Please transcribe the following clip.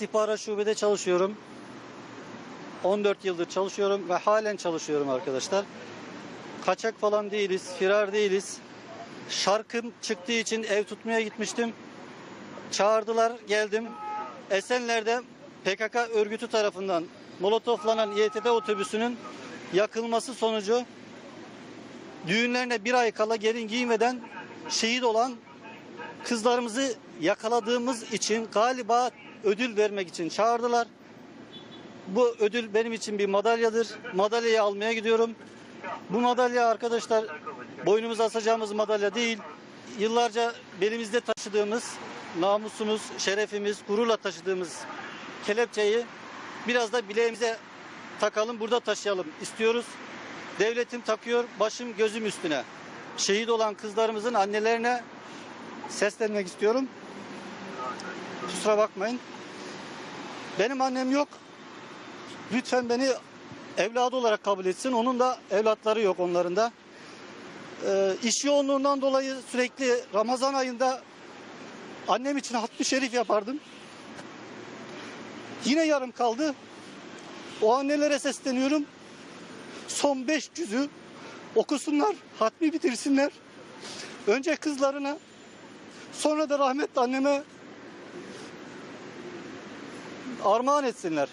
İstihbarat şubede çalışıyorum. 14 yıldır çalışıyorum ve halen çalışıyorum arkadaşlar. Kaçak falan değiliz, firar değiliz. Şarkım çıktığı için ev tutmaya gitmiştim. Çağırdılar, geldim. Esenler'de PKK örgütü tarafından molotoflanan İETT otobüsünün yakılması sonucu düğünlerine bir ay kala gelin giymeden şehit olan kızlarımızı yakaladığımız için galiba ödül vermek için çağırdılar. Bu ödül benim için bir madalyadır. Madalyayı almaya gidiyorum. Bu madalya arkadaşlar boynumuza asacağımız madalya değil. Yıllarca belimizde taşıdığımız namusumuz, şerefimiz, gururla taşıdığımız kelepçeyi biraz da bileğimize takalım, burada taşıyalım istiyoruz. Devletim takıyor, başım gözüm üstüne. Şehit olan kızlarımızın annelerine seslenmek istiyorum. Kusura bakmayın. Benim annem yok. Lütfen beni evladı olarak kabul etsin. Onun da evlatları yok onların da. Ee, iş yoğunluğundan dolayı sürekli Ramazan ayında annem için hatmi şerif yapardım. Yine yarım kaldı. O annelere sesleniyorum. Son beş cüzü okusunlar, hatmi bitirsinler. Önce kızlarına, sonra da rahmetli anneme armağan etsinler.